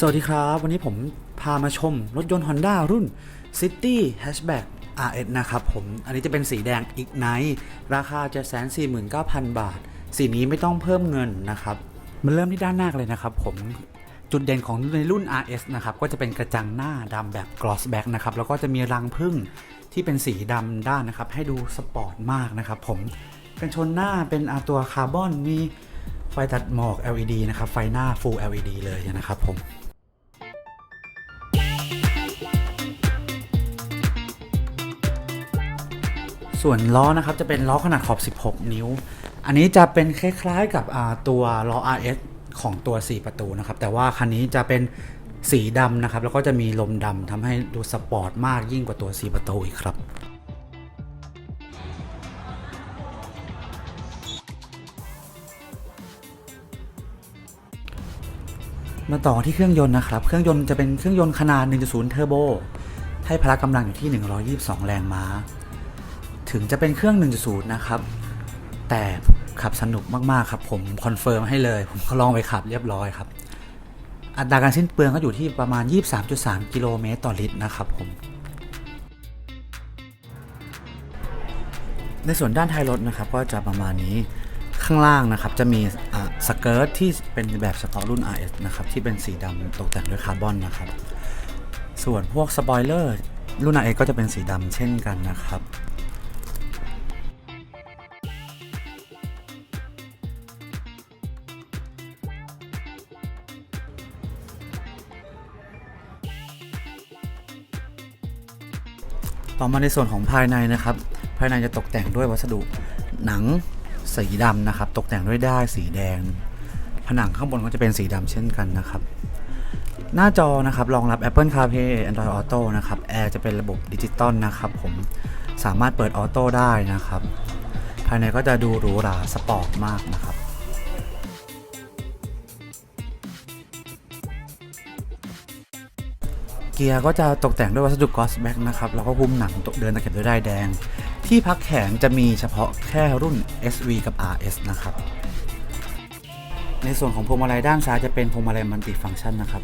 สวัสดีครับ วันนี้ผมพามาชมรถยนต์ Honda รุ่น City Hatchback RS นะครับผม อันนี้จะเป็นสีแดง Ignite ราคา749,000 บาท สีนี้ไม่ต้องเพิ่มเงินนะครับ มันเริ่มที่ด้านหน้ากันเลยนะครับผมจุดเด่นของในรุ่น RS นะครับ ก็จะเป็นกระจังหน้าดำแบบ gloss back นะครับ แล้วก็จะมีรังพึ่งที่เป็นสีดำด้านนะครับ ให้ดูสปอร์ตมากนะครับผมกันชนหน้าเป็นอตัวคาร์บอนมีไฟตัดหมอก LED นะครับ ไฟหน้า Full LED เลยนะครับผม ส่วนล้อนะครับจะเป็นล้อขนาดขอบ 16 นิ้ว อันนี้จะเป็นคล้ายๆกับตัวล้อ RS ของตัว 4 ประตูนะครับ แต่ว่าคันนี้จะเป็นสีดำนะครับ แล้วก็จะมีลมดำทำให้ดูสปอร์ตมากยิ่งกว่าตัว 4 ประตูอีกครับมาต่อที่เครื่องยนต์นะครับ เครื่องยนต์จะเป็นเครื่องยนต์ขนาด 1.0 เทอร์โบ ให้พละกำลังอยู่ที่ 122 แรงม้า ถึงจะเป็นเครื่อง 1.0 นะครับ แต่ขับสนุกมาก ๆ ครับ ผมคอนเฟิร์มให้เลย ผมก็ลองไปขับเรียบร้อยครับ อัตราการสิ้นเปลืองก็อยู่ที่ประมาณ 23.3 กิโลเมตรต่อลิตรนะครับผมในส่วนด้านท้ายรถนะครับก็จะประมาณนี้ข้างล่างนะครับจะมีะสเกิร์ตที่เป็นแบบเฉพาะรุ่น RS นะครับที่เป็นสีดำตกแต่งด้วยคาร์บอนนะครับ ส่วนพวกสปอยเลอร์รุ่น RS ก็จะเป็นสีดำเช่นกันนะครับ ต่อมาในส่วนของภายในนะครับ ภายในจะตกแต่งด้วยวัสดุหนังสีดำนะครับ ตกแต่งด้วยด้ายสีแดง ผนังข้างบนก็จะเป็นสีดำเช่นกันนะครับ หน้าจอนะครับรองรับ Apple CarPlay Android Auto นะครับแอร์จะเป็นระบบดิจิตอลนะครับผมสามารถเปิดออโต้ได้นะครับ ภายในก็จะดูหรูหราสปอร์ตมากนะครับ เกียร์ก็จะตกแต่งด้วยวัสดุกอสแบ็กนะครับแล้วก็หุ้มหนังตกเดินตะเข็บด้วยด้ายแดง ที่พักแขนจะมีเฉพาะแค่รุ่น SV กับ RS นะครับ ในส่วนของพวงมาลัยด้านซ้ายจะเป็นพวงมาลัยมัลติฟังก์ชันนะครับ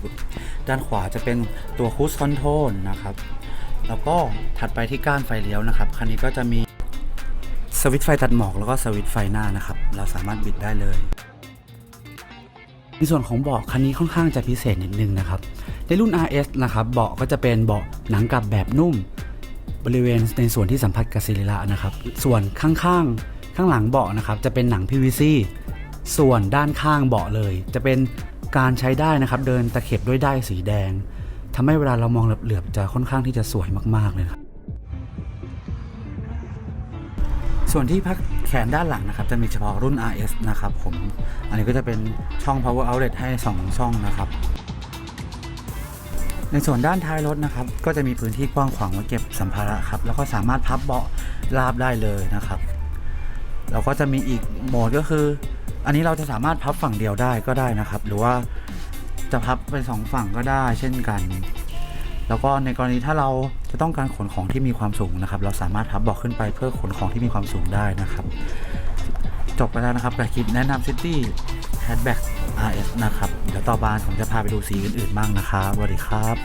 ด้านขวาจะเป็นตัวคูสคอนโทรลนะครับแล้วก็ถัดไปที่ก้านไฟเลี้ยวนะครับ คันนี้ก็จะมีสวิตช์ไฟตัดหมอกแล้วก็สวิตช์ไฟหน้านะครับ เราสามารถบิดได้เลย ในส่วนของเบาะคันนี้ค่อนข้างจะพิเศษนิดนึงนะครับ ในรุ่น RS นะครับเบาะก็จะเป็นเบาะหนังกลับแบบนุ่ม บริเวณในส่วนที่สัมผัสกับศิริระนะครับ ส่วนข้างๆข้างหลังเบาะนะครับจะเป็นหนัง PVC ส่วนด้านข้างเบาะเลย จะเป็นการใช้ได้นะครับ เดินตะเข็บด้วยได้สีแดงทำให้เวลาเรามองเหลือบๆจะค่อนข้างที่จะสวยมากๆเลยครับส่วนที่พักแขนด้านหลังนะครับ จะมีเฉพาะรุ่น RS นะครับผม อันนี้ก็จะเป็นช่อง power outlet ให้ 2 ช่องนะครับ ในส่วนด้านท้ายรถนะครับ ก็จะมีพื้นที่กว้างขวางไว้เก็บสัมภาระครับ แล้วก็สามารถพับเบาะราบได้เลยนะครับ เราก็จะมีอีกโหมดก็คือ อันนี้เราจะสามารถพับฝั่งเดียวได้ก็ได้นะครับ หรือว่าจะพับเป็นสองฝั่งก็ได้ เช่นกัน แล้วก็ในกรณีถ้าเราจะต้องการขนของที่มีความสูงนะครับ เราสามารถพับเบาะขึ้นไปเพื่อขนของที่มีความสูงได้นะครับ จบไปแล้วนะครับกับคลิปแนะนำ City Hatchback RS นะครับ เดี๋ยวต่อไปผมจะพาไปดูสีอื่นๆบ้างนะครับสวัสดีครับ